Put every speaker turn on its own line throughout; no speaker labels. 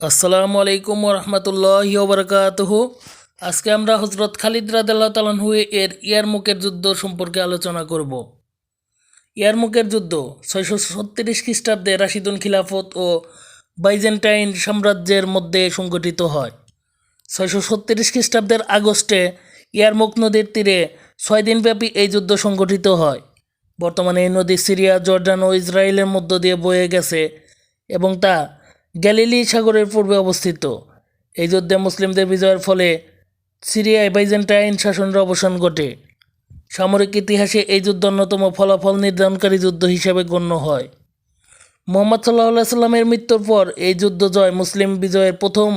আসসালামু আলাইকুম রহমতুল্লাহ বরকাতহ আজকে আমরা হজরত খালিদ রাদাল্লাহ তালানহু এর ইয়ারমুকের যুদ্ধ সম্পর্কে আলোচনা করব। ইয়ারমুকের যুদ্ধ ছয়শো ছত্রিশ খ্রিস্টাব্দে রাশিদুন খিলাফত ও বাইজেন্টাইন সাম্রাজ্যের মধ্যে সংগঠিত হয়। ছয়শো ছত্রিশ খ্রিস্টাব্দের আগস্টে ইয়ারমুক নদীর তীরে ছয় দিনব্যাপী এই যুদ্ধ সংগঠিত হয়। বর্তমানে এই নদী সিরিয়া, জর্ডান ও ইসরায়েলের মধ্য দিয়ে বয়ে গেছে এবং তা গ্যালিলি সাগরের পূর্বে অবস্থিত। এই যুদ্ধে মুসলিমদের বিজয়ের ফলে সিরিয়ায় বাইজেন্টাইন শাসনের অবসান ঘটে। সামরিক ইতিহাসে এই যুদ্ধ অন্যতম ফলাফল নির্ধারণকারী যুদ্ধ হিসেবে গণ্য হয়। মোহাম্মদ সাল্লাহ সাল্লামের মৃত্যুর পর এই যুদ্ধ জয় মুসলিম বিজয়ের প্রথম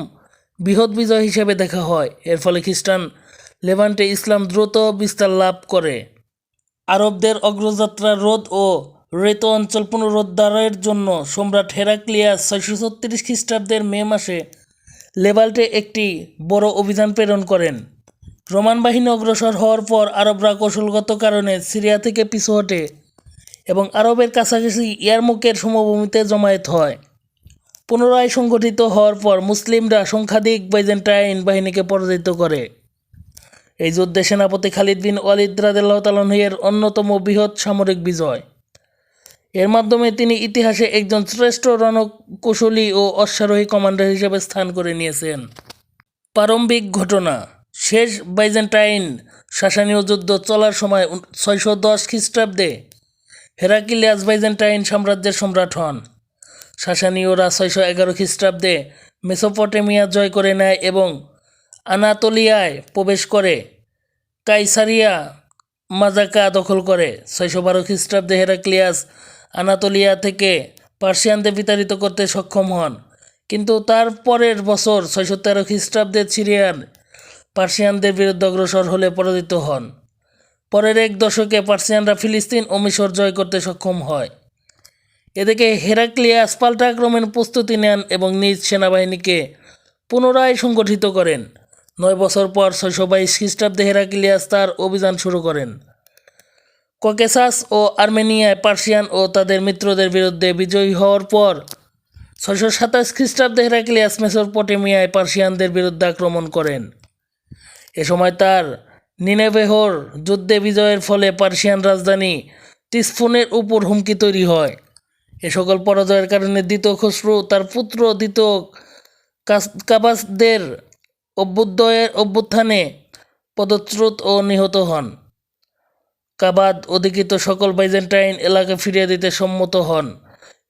বৃহৎ বিজয় হিসেবে দেখা হয়। এর ফলে খ্রিস্টান লেভান্টে ইসলাম দ্রুত বিস্তার লাভ করে। আরবদের অগ্রযাত্রা রোধ ও রেত অঞ্চল পুনরুদ্ধারের জন্য সম্রাট হেরাক্লিয়াস ছয়শো ছত্রিশ খ্রিস্টাব্দের মে মাসে লেবাল্টে একটি বড় অভিযান প্রেরণ করেন। রোমান বাহিনী অগ্রসর হওয়ার পর আরবরা কৌশলগত কারণে সিরিয়া থেকে পিছু হটে এবং আরবের কাছাকাছি ইয়ারমুকের সমভূমিতে জমায়েত হয়। পুনরায় সংগঠিত হওয়ার পর মুসলিমরা সংখ্যাধিক বাইজেন্টাইন বাহিনীকে পরাজিত করে। এই যুদ্ধে সেনাপতি খালিদ বিন ওয়ালিদ রাদেল্লাহ অন্যতম বৃহৎ সামরিক বিজয়। এর মাধ্যমে তিনি ইতিহাসে একজন শ্রেষ্ঠ রণকৌশলী ও অশ্বারোহী কমান্ডার হিসেবে স্থান করে নিয়েছেন। প্রারম্ভিক ঘটনা, শেষ বাইজেন্টাইন শাসানীয় যুদ্ধ চলার সময় ছয়শো দশ খ্রিস্টাব্দে হেরাকিলিয়াস বাইজেন্টাইন সাম্রাজ্যের সম্রাট হন। শাসানীয়রা ছয়শো এগারো খ্রিস্টাব্দে মেসোপটেমিয়া জয় করে নেয় এবং আনাতোলিয়ায় প্রবেশ করে কাইসারিয়া মাজাকা দখল করে। ছয়শো বারো খ্রিস্টাব্দে হেরাক্লিয়াস আনাতোলিয়া থেকে পার্সিয়ানদের বিতাড়িত করতে সক্ষম হন। কিন্তু তার পরের বছর ছয়শো তেরো খ্রিস্টাব্দে সিরিয়ান পার্সিয়ানদের বিরুদ্ধে অগ্রসর হলে পরাজিত হন। পরের এক দশকে পার্সিয়ানরা ফিলিস্তিন ও মিশর জয় করতে সক্ষম হয়। এদিকে হেরাক্লিয়াস পাল্টা আক্রমণের প্রস্তুতি নেন এবং নিজ সেনাবাহিনীকে পুনরায় সংগঠিত করেন। নয় বছর পর ছয়শো বাইশ খ্রিস্টাব্দে হেরাক্লিয়াস তার অভিযান শুরু করেন। ককেসাস ও আর্মেনিয়ায় পার্সিয়ান ও তাদের মিত্রদের বিরুদ্ধে বিজয়ী হওয়ার পর ছয়শো সাতাশ খ্রিস্টাব্দে হেরাক্লিয়াস মেসোপটেমিয়ায় পার্সিয়ানদের বিরুদ্ধে আক্রমণ করেন। এ সময় তার নিনেবেহর যুদ্ধে বিজয়ের ফলে পার্সিয়ান রাজধানী তিসফুনের উপর হুমকি তৈরি হয়। এ সকল পরাজয়ের কারণে দ্বিতীয় খসরু তার পুত্র দ্বিতীয় কাবাসদের অভ্যুদয়ের অভ্যুত্থানে পদচ্যুত ও নিহত হন। কাবাদ অধিকৃত সকল বাইজেন্টাইন এলাকা ফিরিয়ে দিতে সম্মত হন।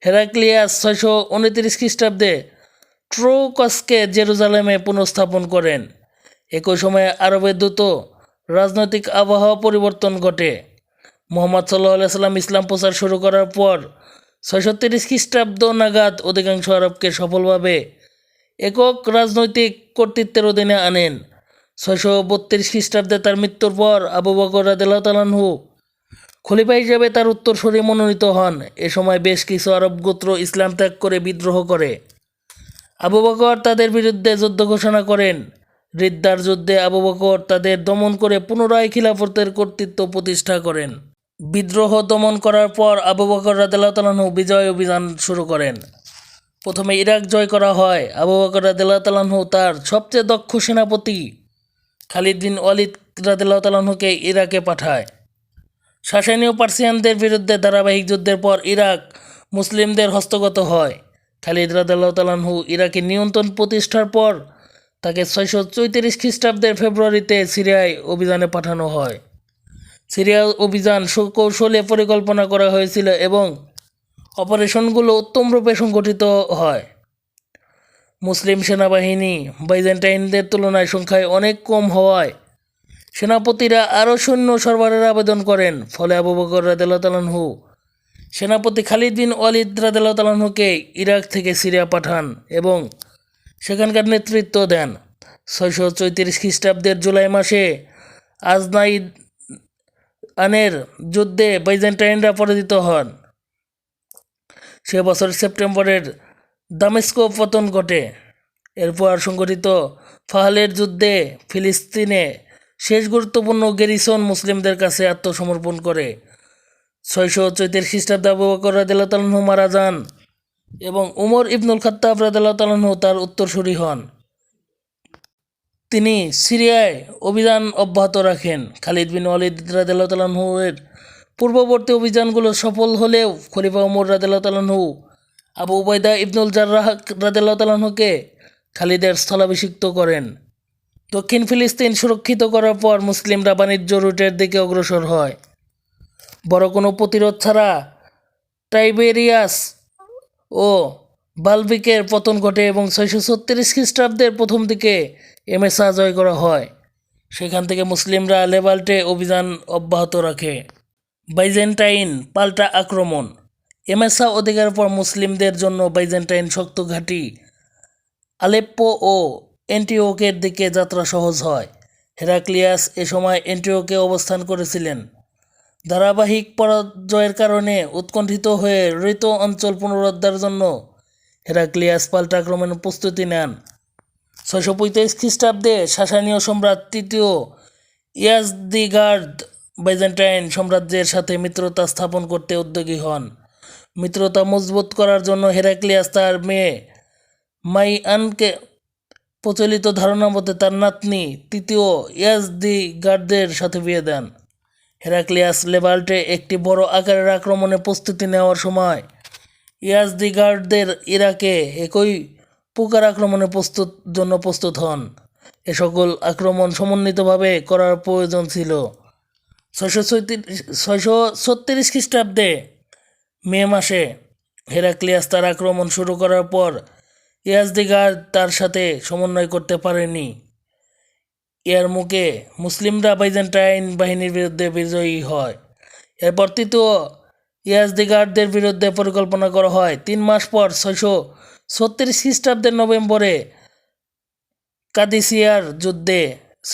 হেরাক্লিয়াস ছয়শো উনত্রিশ খ্রিস্টাব্দে ট্রোকসকে জেরুজালেমে পুনঃস্থাপন করেন। একই সময়ে আরবের দ্রুত রাজনৈতিক আবহাওয়া পরিবর্তন ঘটে। মোহাম্মদ সাল্লাহ সাল্লাম ইসলাম প্রচার শুরু করার পর ছয়শো তিরিশ খ্রিস্টাব্দ নাগাদ অধিকাংশ আরবকে সফলভাবে একক রাজনৈতিক কর্তৃত্বের অধীনে আনেন। ছয়শো বত্রিশ খ্রিস্টাব্দে তার মৃত্যুর পর আবু বকর তালানহু খলিফা হিসেবে তার উত্তরসূরি মনোনীত হন। এ সময় বেশ কিছু আরব গোত্র ইসলাম ত্যাগ করে বিদ্রোহ করে। আবু বকর তাদের বিরুদ্ধে যুদ্ধ ঘোষণা করেন। রিদ্দার যুদ্ধে আবু বকর তাদের দমন করে পুনরায় খিলাফতের কর্তৃত্ব প্রতিষ্ঠা করেন। বিদ্রোহ দমন করার পর আবু বকর তালানহু বিজয় অভিযান শুরু করেন। প্রথমে ইরাক জয় করা হয়। আবু বকর তালানহু তার সবচেয়ে দক্ষ সেনাপতি। খালিদ বিন ওয়ালিদ রাদিল্লাহ তালানহুকে ইরাকে পাঠায়। শাসনীয় পার্সিয়ানদের বিরুদ্ধে ধারাবাহিক যুদ্ধের পর ইরাক মুসলিমদের হস্তগত হয়। খালিদ রাদাল্লাহ তালানহু ইরাকে নিয়ন্ত্রণ প্রতিষ্ঠার পর তাকে ছয়শো চৌত্রিশ খ্রিস্টাব্দের ফেব্রুয়ারিতে সিরিয়ায় অভিযানে পাঠানো হয়। সিরিয়া অভিযান সুকৌশলে পরিকল্পনা করা হয়েছিল এবং অপারেশনগুলো উত্তমরূপে সংগঠিত হয়। মুসলিম সেনাবাহিনী বাইজেন্টাইনদের তুলনায় সংখ্যায় অনেক কম হওয়ায় সেনাপতিরা আরও সৈন্য সরবরাহের আবেদন করেন, ফলে আবু বকর রাদেল্লাহ তালানহু সেনাপতি খালিদ বিন ওয়ালিদ রাদেল্লাহ তালানহুকে ইরাক থেকে সিরিয়া পাঠান এবং সেখানকার নেতৃত্ব দেন। ছয়শো চৌত্রিশ খ্রিস্টাব্দের জুলাই মাসে আজনাইদ আনের যুদ্ধে বাইজেন্টাইনরা পরাজিত হন। সে বছর সেপ্টেম্বরের দামেস্কো পতন ঘটে। এরপর সংগঠিত ফাহালের যুদ্ধে ফিলিস্তিনে শেষ গুরুত্বপূর্ণ গেরিসন মুসলিমদের কাছে আত্মসমর্পণ করে। ছয়শো চৈত্রিশ খ্রিস্টাব্দে আবু বকর তালাহু মারা যান এবং উমর ইবনুল খাত্তাব তাআলাহু তার উত্তরসূরি হন। তিনি সিরিয়ায় অভিযান অব্যাহত রাখেন। খালিদ বিন ওয়ালিদ তাআলাহু এর পূর্ববর্তী অভিযানগুলো সফল হলেও খলিফা উমর তাআলাহু আবু উবাইদা ইবনুল জার্রাহ তাআলাহুকে খালিদের স্থলাভিষিক্ত করেন। দক্ষিণ ফিলিস্তিন সুরক্ষিত করার পর মুসলিমরা বাণিজ্য রুটের দিকে অগ্রসর হয়। বড় কোনো প্রতিরোধ ছাড়া টাইবেরিয়াস ও বালবিকের পতন ঘটে এবং ছয়শো ছত্রিশ খ্রিস্টাব্দের প্রথম দিকে এমএসা জয় করা হয়। সেখান থেকে মুসলিমরা লেবাল্টে অভিযান অব্যাহত রাখে। বাইজেন্টাইন পাল্টা আক্রমণ এমএসা অধিকারের পর মুসলিমদের জন্য বাইজেন্টাইন শক্ত ঘাঁটি, আলেপ্পো ও অ্যান্টিওকের দিকে যাত্রা সহজ হয়। হেরাক্লিয়াস এ সময় অ্যান্টিওকে অবস্থান করেছিলেন। ধারাবাহিক পরাজয়ের কারণে উৎকণ্ঠিত হয়ে ঋত অঞ্চল পুনরুদ্ধার জন্য হেরাক্লিয়াস পাল্টা আক্রমণের প্রস্তুতি নেন। ছয়শো পঁয়ত্রিশ খ্রিস্টাব্দে শাসানীয় সম্রাট তৃতীয় ইয়াজদিগার্ড বাইজেন্টাইন সাম্রাজ্যের সাথে মিত্রতা স্থাপন করতে উদ্যোগী হন। মিত্রতা মজবুত করার জন্য হেরাক্লিয়াস তার মেয়ে মাই আনকে প্রচলিত ধারণা মতে তার নাতনি তৃতীয় ইয়াস দি গার্ডদের সাথে বিয়ে দেন। হেরাক্লিয়াস লেবাল্টে একটি বড় আকারের আক্রমণে প্রস্তুতি নেওয়ার সময় ইয়াস দি গার্ডদের ইরাকে একই পোকার আক্রমণে প্রস্তুত, জন্য প্রস্তুত হন। এ সকল আক্রমণ সমন্বিতভাবে করার প্রয়োজন ছিল। ছয়শো ছয়ত্রিশ, ছয়শো ছত্রিশ খ্রিস্টাব্দে মে মাসে হেরাক্লিয়াস তার আক্রমণ শুরু করার পর ইয়াজদিগার তার সাথে সমন্বয় করতে পারেনি। এর মুখে মুসলিমরা বাইজেন্টাইন বাহিনীর বিরুদ্ধে বিজয়ী হয়। এরপর তৃতীয় ইয়াজদিগারদের বিরুদ্ধে পরিকল্পনা করা হয়। তিন মাস পর ছয়শো ছত্রিশ খ্রিস্টাব্দের নভেম্বরে কাদিসিয়ার যুদ্ধে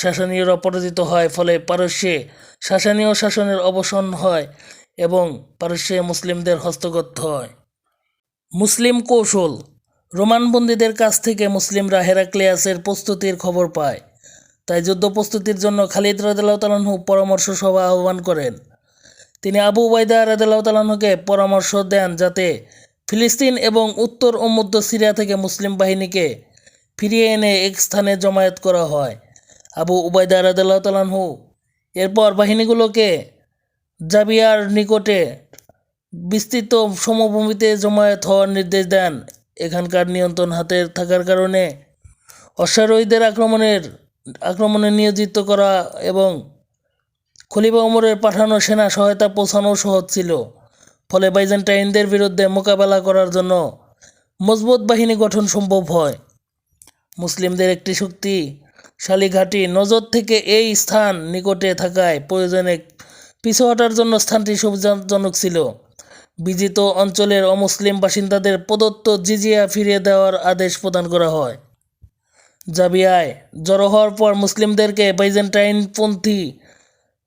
শাসনীয়রা পরাজিত হয়, ফলে পারস্যে শাসনীয় শাসনের অবসান হয়। এবং পারস্যে মুসলিমদের হস্তগত হয়। মুসলিম কৌশল। রোমান বন্দীদের কাছ থেকে মুসলিমরা হেরাক্লিয়াসের প্রস্তুতির খবর পায়। তাই যুদ্ধ প্রস্তুতির জন্য খালিদ তালাহু পরামর্শ সভা আহ্বান করেন। তিনি আবু রাদিল্লাহ তালাহুকে পরামর্শ দেন যাতে ফিলিস্তিন এবং উত্তর ও মধ্য সিরিয়া থেকে মুসলিম বাহিনীকে ফিরিয়ে এনে এক স্থানে জমায়েত করা হয়। আবু রাদিল্লাহ তালাহু এরপর বাহিনীগুলোকে জাবিয়ার নিকটে বিস্তৃত সমভূমিতে জমায়েত হওয়ার নির্দেশ দেন। এখানকার নিয়ন্ত্রণ হাতে থাকার কারণে অশ্বারোহীদের আক্রমণের, আক্রমণে নিয়োজিত করা এবং খলিফা ওমরের পাঠানো সেনা সহায়তা পৌঁছানো সহজ ছিল। ফলে বাইজেন্টাইনদের বিরুদ্ধে মোকাবেলা করার জন্য মজবুত বাহিনী গঠন সম্ভব হয়। মুসলিমদের একটি শক্তিশালী ঘাঁটি নজর থেকে এই স্থান নিকটে থাকায় প্রয়োজনে পিছু হটার জন্য স্থানটি সুবিধাজনক ছিল। বিজিত অঞ্চলের অমুসলিম বাসিন্দাদের প্রদত্ত জিজিয়া ফিরিয়ে দেওয়ার আদেশ প্রদান করা হয়। জাবিয়ায় জড়ো হওয়ার পর মুসলিমদেরকে বাইজেন্টাইনপন্থী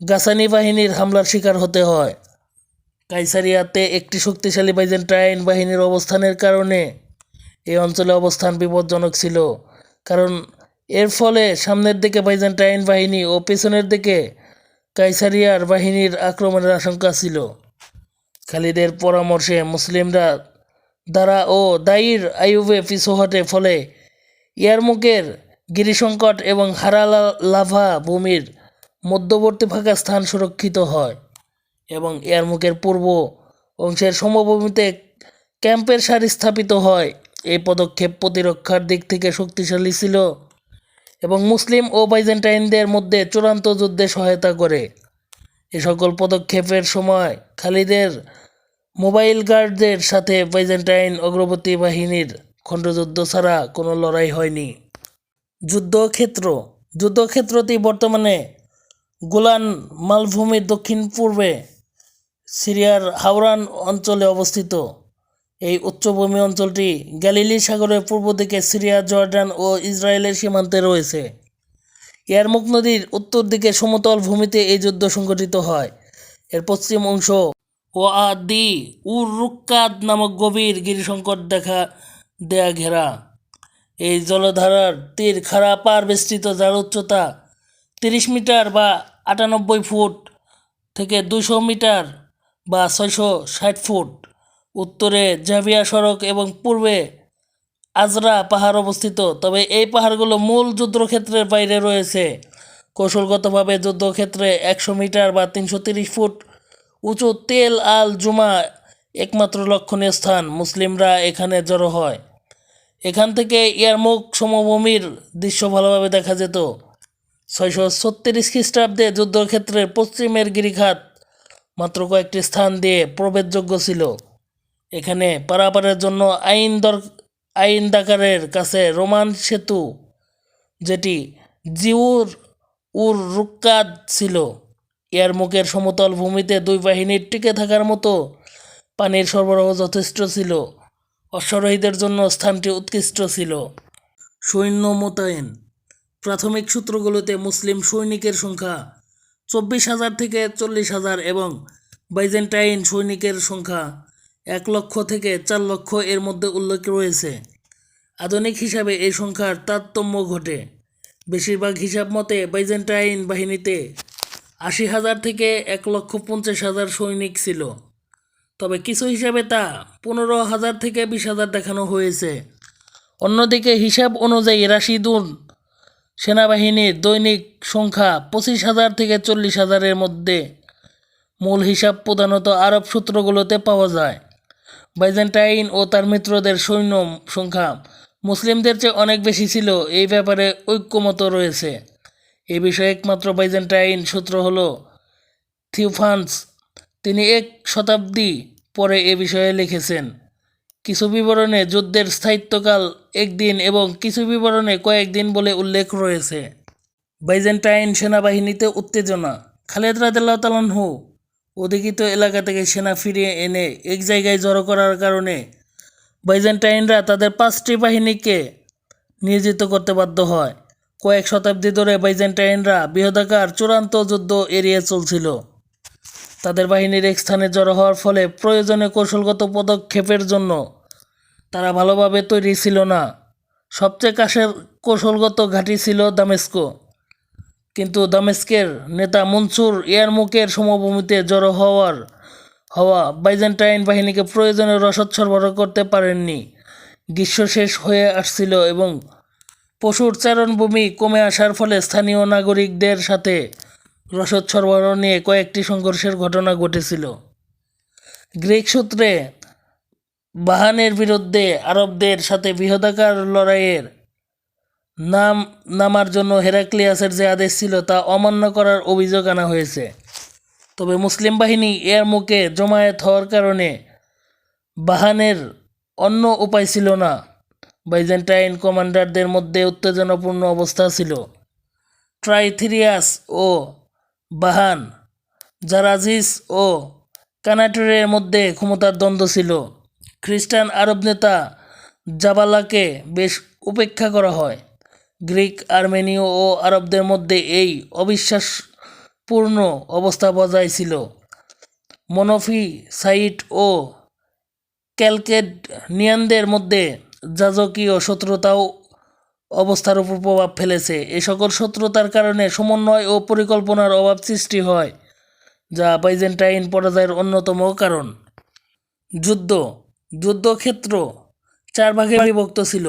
গাসানি বাহিনীর হামলার শিকার হতে হয়। কাইসারিয়াতে একটি শক্তিশালী বাইজেন্টাইন বাহিনীর অবস্থানের কারণে এই অঞ্চলে অবস্থান বিপজ্জনক ছিল। কারণ এর ফলে সামনের দিকে বাইজেন্টাইন বাহিনী ও পেছনের দিকে কাইসারিয়ার বাহিনীর আক্রমণের আশঙ্কা ছিল। খালিদের পরামর্শে মুসলিমরা দ্বারা ও দাইর আয়ুবে পিছু হটে, ফলে ইয়ারমুকের গিরিসংকট এবং হারালা লাভা ভূমির মধ্যবর্তী ফাঁকা স্থান সুরক্ষিত হয় এবং ইয়ারমুকের পূর্ব অংশের সমভূমিতে ক্যাম্পের সারি স্থাপিত হয়। এই পদক্ষেপ প্রতিরক্ষার দিক থেকে শক্তিশালী ছিল। এবং মুসলিম ও বাইজেন্টাইনদের মধ্যে চূড়ান্ত যুদ্ধে সহায়তা করে। এ সকল পদক্ষেপের সময় খালিদের মোবাইল গার্ডদের সাথে বাইজেন্টাইন অগ্রবর্তী বাহিনীর খণ্ডযুদ্ধ ছাড়া কোনো লড়াই হয়নি। যুদ্ধক্ষেত্র, যুদ্ধক্ষেত্রটি বর্তমানে গোলান মালভূমির দক্ষিণ পূর্বে সিরিয়ার হাওরান অঞ্চলে অবস্থিত। এই উচ্চভূমি অঞ্চলটি গ্যালিলি সাগরের পূর্ব দিকে সিরিয়া, জর্ডান ও ইসরায়েলের সীমান্তে রয়েছে। ইয়ারমুক নদীর উত্তর দিকে সমতল ভূমিতে এই যুদ্ধ সংঘটিত হয়। এর পশ্চিম অংশ ও আদি উর রুক্কাদ নামক গভীর গিরিসংকট দেখা দেয়া ঘেরা। এই জলধারার তীর খাড়া পার বেষ্টিত যার উচ্চতা তিরিশ মিটার বা আটানব্বই ফুট থেকে দুশো মিটার বা ছয়শো ষাট ফুট। উত্তরে জাভিয়া সড়ক এবং পূর্বে আজরা পাহাড় অবস্থিত। তবে এই পাহাড়গুলো মূল যুদ্ধক্ষেত্রের বাইরে রয়েছে। কৌশলগতভাবে যুদ্ধক্ষেত্রে একশো মিটার বা তিনশো তিরিশ ফুট উঁচু তেল আল জুমা একমাত্র লক্ষণীয় স্থান। মুসলিমরা এখানে জড়ো হয়। এখান থেকে ইয়ারমুখ সমভূমির দৃশ্য ভালোভাবে দেখা যেত। ছয়শো ছত্রিশ খ্রিস্টাব্দে যুদ্ধক্ষেত্রের পশ্চিমের গিরিখাত মাত্র কয়েকটি স্থান দিয়ে প্রবেশযোগ্য ছিল। এখানে পারাপারের জন্য আইন দর, আইন দাকারের কাছে রোমান সেতু, যেটি জিউর, উর রুক্কাদ ছিল। এর মুখের সমতল ভূমিতে দুই বাহিনীর টিকে থাকার মতো পানির সরবরাহ যথেষ্ট ছিল। অশ্বারোহীদের জন্য স্থানটি উৎকৃষ্ট ছিল। সৈন্য মোতায়েন। প্রাথমিক সূত্রগুলোতে মুসলিম সৈনিকের সংখ্যা চব্বিশ হাজার থেকে চল্লিশ হাজার এবং বাইজেন্টাইন সৈনিকের সংখ্যা এক লক্ষ থেকে চার লক্ষ এর মধ্যে উল্লেখ রয়েছে। আধুনিক হিসাবে এই সংখ্যার তারতম্য ঘটে। বেশিরভাগ হিসাব মতে বাইজেন্টাইন বাহিনীতে আশি হাজার থেকে এক লক্ষ পঞ্চাশ হাজার সৈনিক ছিল। তবে কিছু হিসাবে তা পনেরো হাজার থেকে বিশ হাজার দেখানো হয়েছে। অন্যদিকে হিসাব অনুযায়ী রাশিদুন সেনাবাহিনীর দৈনিক সংখ্যা পঁচিশ হাজার থেকে চল্লিশ হাজারের মধ্যে। মূল হিসাব প্রধানত আরব সূত্রগুলোতে পাওয়া যায়। বাইজেন্টাইন ও তার মিত্রদের সৈন্য সংখ্যা মুসলিমদের চেয়ে অনেক বেশি ছিল, এই ব্যাপারে ঐক্যমত রয়েছে। এ বিষয়ে একমাত্র বাইজেন্টাইন সূত্র হল থিউফান্স তিনি এক শতাব্দী পরে এ বিষয়ে লিখেছেন, কিছু বিবরণে যুদ্ধের স্থায়িত্বকাল একদিন এবং কিছু বিবরণে কয়েকদিন বলে উল্লেখ রয়েছে। বাইজেন্টাইন সেনাবাহিনীতে উত্তেজনা। খালেদ রাদেল্লাহ তালানহু অধিকৃত এলাকা থেকে সেনা ফিরিয়ে এনে এক জায়গায় জড়ো করার কারণে বাইজেন্টাইনরা তাদের পাঁচটি বাহিনীকে নিয়োজিত করতে বাধ্য হয়। কয়েক শতাব্দী ধরে বাইজেন্টাইনরা বৃহদাকার চূড়ান্ত যুদ্ধ এড়িয়ে চলছিল। তাদের বাহিনীর এক স্থানে জড়ো হওয়ার ফলে প্রয়োজনে কৌশলগত পদক্ষেপের জন্য তারা ভালোভাবে তৈরি ছিল না। সবচেয়ে কাছের কৌশলগত ঘাঁটি ছিল দামেস্কো। কিন্তু দামেস্কের নেতা মনসুর ইয়ারমুকের সমভূমিতে জড়ো হওয়ার হওয়া বাইজেন্টাইন বাহিনীকে প্রয়োজনে রসদ সরবরাহ করতে পারেননি। গ্রীষ্ম শেষ হয়ে আসছিল এবং পশুর চারণভূমি কমে আসার ফলে স্থানীয় নাগরিকদের সাথে রসদ সরবরাহ নিয়ে কয়েকটি সংঘর্ষের ঘটনা ঘটেছিল। গ্রিক সূত্রে বাহানের বিরুদ্ধে আরবদের সাথে বৃহদাকার লড়াইয়ের নাম, নামার জন্য হেরাক্লিয়াসের যে আদেশ ছিল তা অমান্য করার অভিযোগ আনা হয়েছে। তবে মুসলিম বাহিনী এর মুখে জমায়েত হওয়ার কারণে বাহানের অন্য উপায় ছিল না। বাইজেন্টাইন কমান্ডারদের মধ্যে উত্তেজনাপূর্ণ অবস্থা ছিল। ট্রাইথিরিয়াস ও বাহান, জারাজিস ও কানাটরের মধ্যে ক্ষমতার দ্বন্দ্ব ছিল। খ্রিস্টান আরব নেতা জাবালাকে বেশ উপেক্ষা করা হয়। গ্রিক, আর্মেনীয় ও আরবদের মধ্যে এই অবিশ্বাসপূর্ণ অবস্থা বজায় ছিল। মনোফি, সাইট ও ক্যালকেডনিয়ানদের মধ্যে যাজকীয় শত্রুতাও অবস্থার উপর প্রভাব ফেলেছে। এ সকল শত্রুতার কারণে সমন্বয় ও পরিকল্পনার অভাব সৃষ্টি হয়, যা বাইজেন্টাইন পরাজয়ের অন্যতম কারণ। যুদ্ধ, যুদ্ধক্ষেত্র চার ভাগে বিভক্ত ছিল।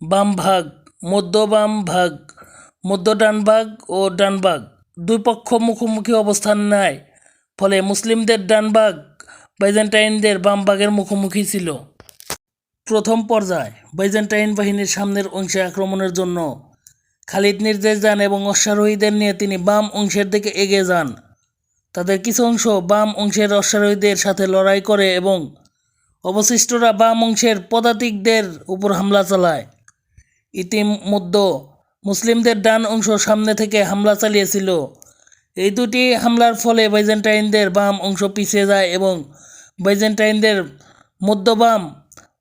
বাম ভাগ মধ্য বাম ভাগ মধ্য ডান ভাগ ও ডান ভাগ। দুই পক্ষ মুখোমুখি অবস্থান নেয়, ফলে মুসলিমদের ডান ভাগ বাইজেন্টাইনদের বাম ভাগের মুখোমুখি ছিল। প্রথম পর্যায়, বাইজেন্টাইন বাহিনীর সামনের অংশে আক্রমণের জন্য। খালিদ নির্দেশ দেন এবং অশ্বারোহীদের নিয়ে তিনি বাম অংশের দিকে এগিয়ে যান। তাদের কিছু অংশ বাম অংশের অশ্বারোহীদের সাথে লড়াই করে এবং অবশিষ্টরা বাম অংশের পদাতিকদের উপর হামলা চালায়। ইতিমধ্যে মুসলিমদের ডান অংশ সামনে থেকে হামলা চালিয়েছিল। এই দুটি হামলার ফলে বাইজেন্টাইনদের বাম অংশ পিছিয়ে যায় এবং বাইজেন্টাইনদের মধ্যবাম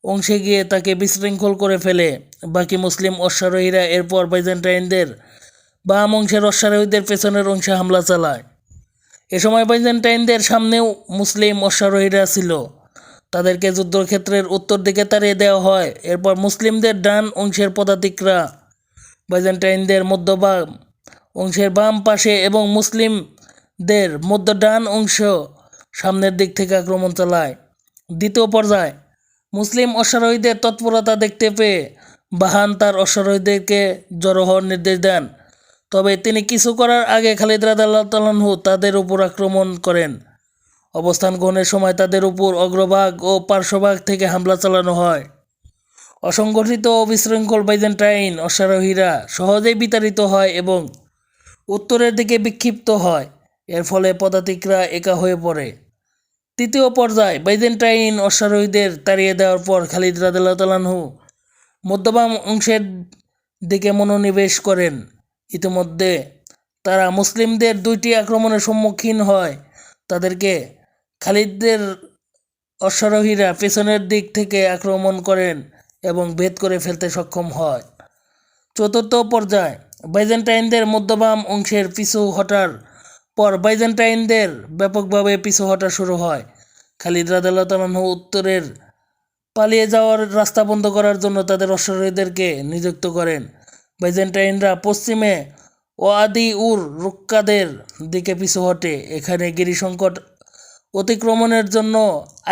অংশে গিয়ে তাকে বিশৃঙ্খল করে ফেলে। বাকি মুসলিম অশ্বারোহীরা এরপর বাইজেন্টাইনদের বাম অংশের অশ্বারোহীদের পেছনের অংশে হামলা চালায়। এ সময় বাইজেন্টাইনদের সামনেও মুসলিম অশ্বারোহীরা ছিল। তাদেরকে যুদ্ধক্ষেত্রের উত্তর দিকে তাড়িয়ে দেওয়া হয়। এরপর মুসলিমদের ডান অংশের পদাতিকরা, বাইজেন্টাইনদের মধ্যবাম অংশের বাম পাশে এবং মুসলিমদের মধ্য ডান অংশ সামনের দিক থেকে আক্রমণ চালায়। দ্বিতীয় পর্যায় মুসলিম অশ্বারোহীদের তৎপরতা দেখতে পেয়ে বাহান তার অশ্বারোহীদেরকে জড়ো হওয়ার নির্দেশ দেন। তবে তিনি কিছু করার আগে খালিদ রাদাল্লাহ তালাহু তাদের উপর আক্রমণ করেন। অবস্থান গ্রহণের সময় তাদের উপর অগ্রভাগ ও পার্শ্বভাগ থেকে হামলা চালানো হয়। অসংগঠিত ও বিশৃঙ্খল বাইজেন্টাইন অশ্বারোহীরা সহজেই বিতাড়িত হয় এবং উত্তরের দিকে বিক্ষিপ্ত হয়। এর ফলে পদাতিকরা একা হয়ে পড়ে। তৃতীয় পর্যায়ে বাইজেন্টাইন অশ্বারোহীদের তাড়িয়ে দেওয়ার পর খালিদ তালাহু মধ্যবাম অংশের দিকে মনোনিবেশ করেন। ইতিমধ্যে তারা মুসলিমদের দুইটি আক্রমণের সম্মুখীন হয়। তাদেরকে খালিদদের অশ্বারোহীরা পেছনের দিক থেকে আক্রমণ করেন এবং ভেদ করে ফেলতে সক্ষম হয়। চতুর্থ পর্যায়, বাইজেন্টাইনদের মধ্যবাম অংশের পিছু হটার পর বাইজেন্টাইনদের ব্যাপকভাবে পিছু হটা শুরু হয়। খালিদ রাদাল্লাহ তালাহ উত্তরের পালিয়ে যাওয়ার রাস্তা বন্ধ করার জন্য তাদের অশ্বারোহীদেরকে নিযুক্ত করেন। বাইজেন্টাইনরা পশ্চিমে ওয়াদি উর রুক্কাদের দিকে পিছু হটে। এখানে গিরিসংকট অতিক্রমণের জন্য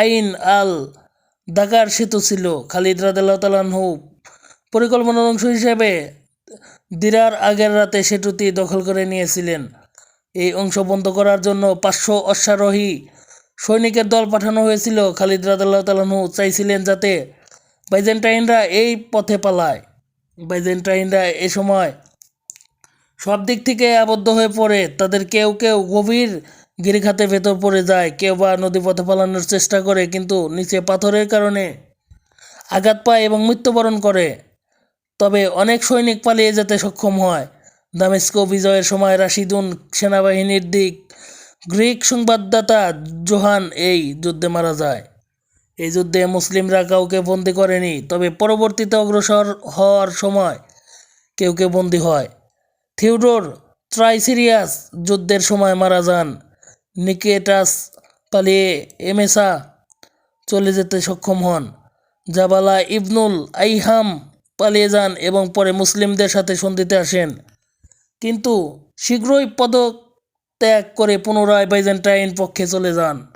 আইন আল দাকার সেতু ছিল। খালিদ রাদাল্লাহ পরিকল্পনার অংশ হিসেবে দিরার আগের রাতে সেতুটি দখল করে নিয়েছিলেন। এই অংশ বন্ধ করার জন্য পাঁচশো অশ্বারোহী সৈনিকের দল পাঠানো হয়েছিল। খালিদ রাদাল্লাহ তালাহু চাইছিলেন যাতে বাইজেন্টাইনরা এই পথে পালায়। বাইজেন্টাইনরা এ সময় সব দিক থেকে আবদ্ধ হয়ে পড়ে। তাদের কেউ কেউ গভীর গিরিখাতে ভেতর পড়ে যায়। কেউ বা নদীপথে পালানোর চেষ্টা করে, কিন্তু নিচে পাথরের কারণে আঘাত পায় এবং মৃত্যুবরণ করে। তবে অনেক সৈনিক পালিয়ে যেতে সক্ষম হয়। দামেস্কো বিজয়ের সময় রাশিদুন সেনাবাহিনীর দিক, গ্রিক সংবাদদাতা জোহান এই যুদ্ধে মারা যায়। এই যুদ্ধে মুসলিমরা কাউকে বন্দি করেনি, তবে পরবর্তীতে অগ্রসর হওয়ার সময় কেউ কেউ বন্দি হয়। থিওডোর ট্রাইসিরিয়াস যুদ্ধের সময় মারা যান। নিকেটাস পালিয়ে এমেসা চলে যেতে সক্ষম হন। জাবালা ইবনুল আইহাম পালিয়ে যান এবং পরে মুসলিমদের সাথে সন্ধিতে আসেন। কিন্তু শীঘ্রই পদক ত্যাগ করে পুনরায় বাইজেন্টাইন পক্ষে চলে যান।